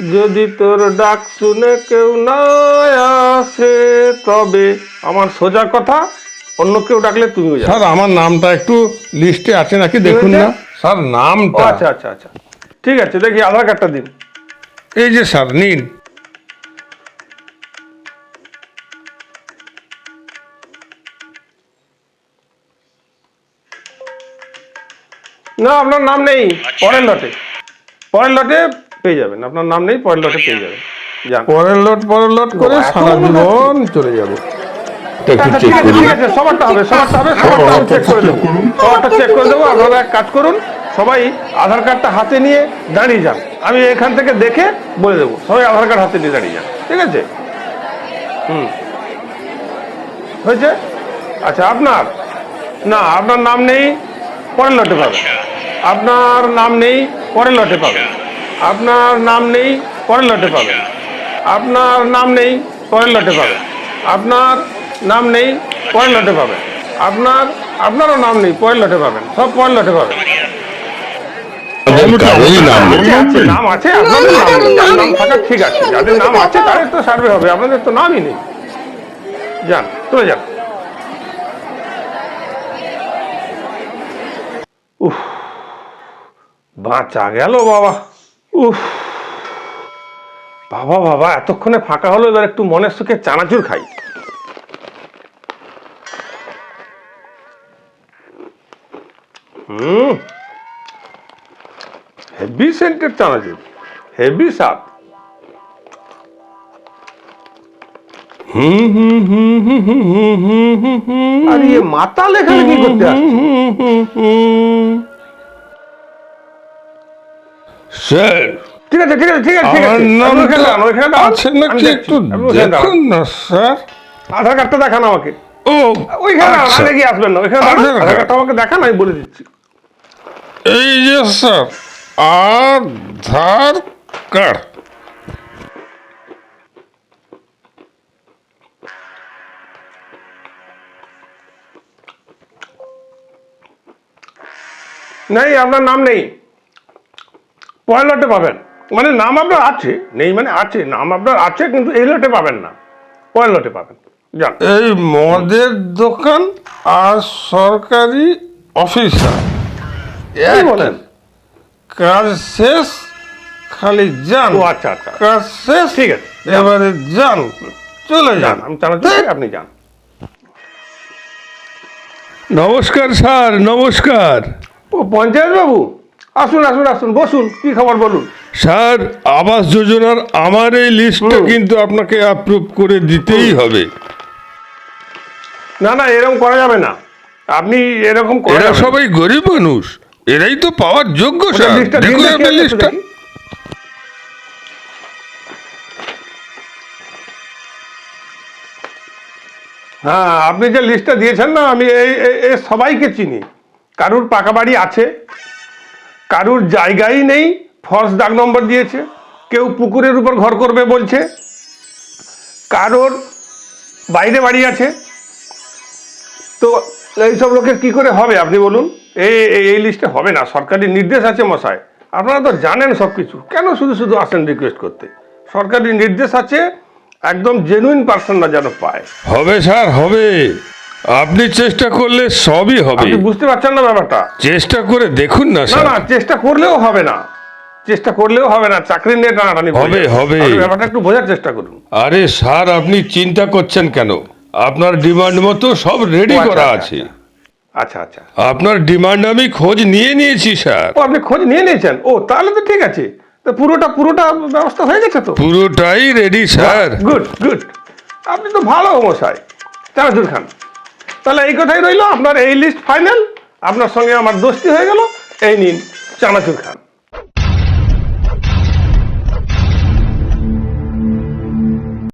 যদি তোর ডাক শুনে কেউ না আসে তবে আমার সোজা কথা অন্য কেউ ডাকলে তুমিও যাও স্যার আমার নামটা একটু লিস্টে আছে নাকি? দেখুন না। স্যার নামটা। আচ্ছা আচ্ছা আচ্ছা। ঠিক আছে দেখি আধার কার্ডটা দিন। এই যে স্যার নিন। না আপনার নাম নেই। পরের লটে। পরের লটে পেয়ে যাবেন। আপনার নাম নেই পরের লটে পেয়ে যাবেন। পরের লোট পরের লোট করে সারা জীবন চলে যাবে। সবারটা হবে সবারটা হবে সবারটা চেক করে দেবো। সবারটা চেক করে দেবো আপনারা এক কাজ করুন সবাই আধার কার্ডটা হাতে নিয়ে দাঁড়িয়ে যান। আমি এখান থেকে দেখে বলে দেবো সবাই আধার কার্ড হাতে নিয়ে দাঁড়িয়ে যান। ঠিক আছে? হুম। হয়েছে? আচ্ছা আপনার? না আপনার নাম নেই পরের লটে পাবেন। আপনার নাম নেই পরের লটে পাবেন। আপনার নাম নেই পরের লটে পাবেন। আপনার নাম নেই পরের লটে পাবেন। আপনার নাম নেই পরের লটে পাবেন। আপনার আপনারও নাম নেই পরের লটে পাবেন। সব পরের লটে পাবেন। নাম আছে, আছে, নাম আছে আপনাদের নাম নাম থাকা ঠিক আছে। যাদের নাম আছে তাদের তো সার্ভে হবে। আপনাদের তো নামই নেই। যান চলে যান। উফ বাঁচা গেল বাবা। উফ। বাবা বাবা এতক্ষণে ফাঁকা হলো এবার একটু মনের সুখে চানাচুর খাই। হুম। হেভি সেন্টেড চানাচুর। হেভি স্বাদ। আর ইয়ে মাতাল এখানে কি করতে আসছে? স্যার ঠিক আছে ঠিক আছে ঠিক আছে ঠিক আমার আছে আপনি ওখানে দাঁড়ান, আছে নাকি একটু দেখুন না স্যার। আধার কার্ডটা দেখান আমাকে। ও ওইখানে আচ্ছা। আগে গিয়ে আসবেন না। ওইখানে। আধার কার্ডটা আমাকে দেখান আমি বলে দিচ্ছি। এই যে স্যার আধার কার্ড। নেই আপনার নাম নেই। পরের লটে পাবেন। মানে নাম আপনার আছে নেই মানে আছে নাম আপনার আছে কিন্তু এই লটে পাবেন না। পরের লটে পাবেন। যান। এই মদের দোকান আর সরকারি অফিসার। বলেন? কাজ শেষ খালি যান। ও আচ্ছা আচ্ছা কাজ শেষ ঠিক আছে এবারে যান চলে যান। যান আমি চালাচ্ছি আপনি যান। নমস্কার স্যার নমস্কার। ও পঞ্চায়েত বাবু? আসুন আসুন আসুন বসুন কি খবর বলুন? স্যার আবাস যোজনার আমার এই লিস্টটা কিন্তু আপনাকে অ্যাপ্রুভ করে দিতেই হবে। না না এরকম করা যাবে না। আপনি এরকম করা এরা সবাই গরিব মানুষ। এরাই তো পাওয়ার যোগ্য স্যার। দেখুন দেখি, আপনি একটু লিস্টটা। হ্যাঁ আপনি যে লিস্টটা দিয়েছেন না আমি এই সবাইকে চিনি। কারুর পাকা বাড়ি আছে কারুর জায়গাই নেই, ফলস ডাক নম্বর দিয়েছে, কেউ পুকুরের উপর ঘর করবে বলছে, কারোর বাইরে বাড়ি আছে। তো এইসব লোকের কি করে হবে আপনি বলুন? এই এই- লিস্টে হবে না, সরকারি নির্দেশ আছে মশাই, আপনারা তো জানেন সব কিছু, কেন শুধু শুধু আসেন রিকোয়েস্ট করতে? সরকারি নির্দেশ আছে, একদম জেনুইন পার্সনরা যেন পায়। হবে স্যার হবে। আপনি চেষ্টা করলে সবই হবে। আপনি বুঝতে পারছেন না ব্যাপারটা? চেষ্টা করে দেখুন না না না চেষ্টা করলেও হবে না। চেষ্টা করলেও হবে না চাকরি নিয়ে টানাটানি হবে, হবে। ব্যাপারটা একটু বোঝার চেষ্টা করুন। আরে স্যার আপনি চিন্তা করছেন কেন? আপনার ডিমান্ড মতো সব রেডি আচ্ছা, করা আচ্ছা, আছে। আচ্ছা আচ্ছা। আপনার ডিমান্ড আমি খোঁজ নিয়ে নিয়েছি স্যার। ও আপনি খোঁজ নিয়ে নিয়েছেন? ও তাহলে তো ঠিক আছে। তো পুরোটা পুরোটা ব্যবস্থা হয়ে গেছে তো? পুরোটাই রেডি স্যার। গুড গুড আপনি তো ভালো মশাই। চানাচুর খান। তাহলে এই কথাই রইল, আপনার এই লিস্ট ফাইনাল আপনার সঙ্গে আমার দোস্তি হয়ে গেল, এই নিন চানাচুর খান।